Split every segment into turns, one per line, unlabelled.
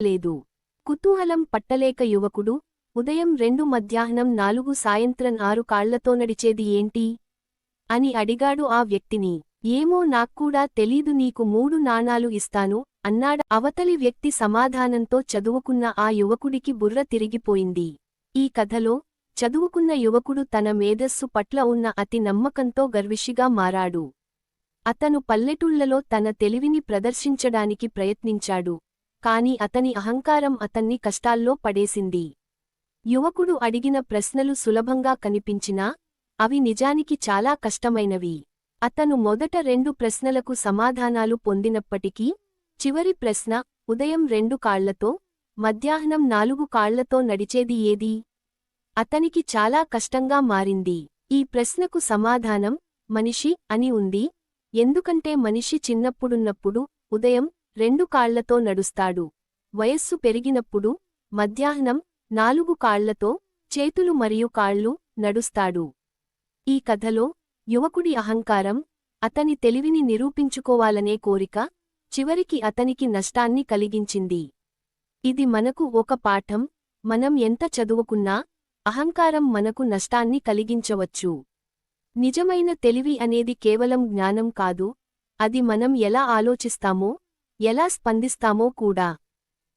లేదు. కుతూహలం పట్టలేక యువకుడు ఉదయం రెండు మధ్యాహ్నం నాలుగు సాయంత్రం ఆరు కాళ్ళతో నడిచేది ఏంటి? అని అడిగాడు ఆ వ్యక్తిని. ఏమో నాక్కూడా తెలీదు నీకు మూడు నాణాలు ఇస్తాను అన్నాడ. అవతలి వ్యక్తి సమాధానంతో చదువుకున్న ఆ యువకుడికి బుర్ర తిరిగిపోయింది. ఈ కథలో చదువుకున్న యువకుడు తన మేధస్సు పట్ల ఉన్న అతి నమ్మకంతో గర్విషిగా మారాడు. అతను పల్లెటూళ్ళలో తన తెలివిని ప్రదర్శించడానికి ప్రయత్నించాడు. కాని అతని అహంకారం అతన్ని కష్టాల్లో పడేసింది. యువకుడు అడిగిన ప్రశ్నలు సులభంగా కనిపించినా అవి నిజానికి చాలా కష్టమైనవి. అతను మొదట రెండు ప్రశ్నలకు సమాధానాలు పొందినప్పటికీ చివరి ప్రశ్న ఉదయం రెండు కాళ్ళతో మధ్యాహ్నం నాలుగు కాళ్ళతో నడిచేది ఏది? అతనికి చాలా కష్టంగా మారింది. ఈ ప్రశ్నకు సమాధానం మనిషి అని ఉంది. ఎందుకంటే మనిషి చిన్నప్పుడున్నప్పుడు ఉదయం రెండు కాళ్ళతో నడుస్తాడు. వయస్సు పెరిగినప్పుడు మధ్యాహ్నం నాలుగు కాళ్ళతో చేతులు మరియు కాళ్ళు నడుస్తాడు. ఈ కథలో యువకుడి అహంకారం అతని తెలివిని నిరూపించుకోవాలనే కోరిక చివరికి అతనికి నష్టాన్ని కలిగించింది. ఇది మనకు ఒక పాఠం మనం ఎంత చదువుకున్నా అహంకారం మనకు నష్టాన్ని కలిగించవచ్చు. నిజమైన తెలివి అనేది కేవలం జ్ఞానం కాదు అది మనం ఎలా ఆలోచిస్తామో ఎలా స్పందిస్తామో కూడా.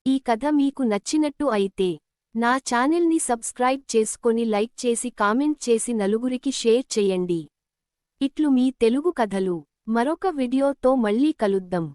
ఈ కథ మీకు నచ్చినట్టు అయితే నా ఛానల్ని సబ్స్క్రైబ్ చేసుకొని లైక్ చేసి కామెంట్ చేసి నలుగురికి షేర్ చెయ్యండి ఇట్లు మీ తెలుగు కథలు. మరొక వీడియోతో మళ్ళీ కలుద్దాం.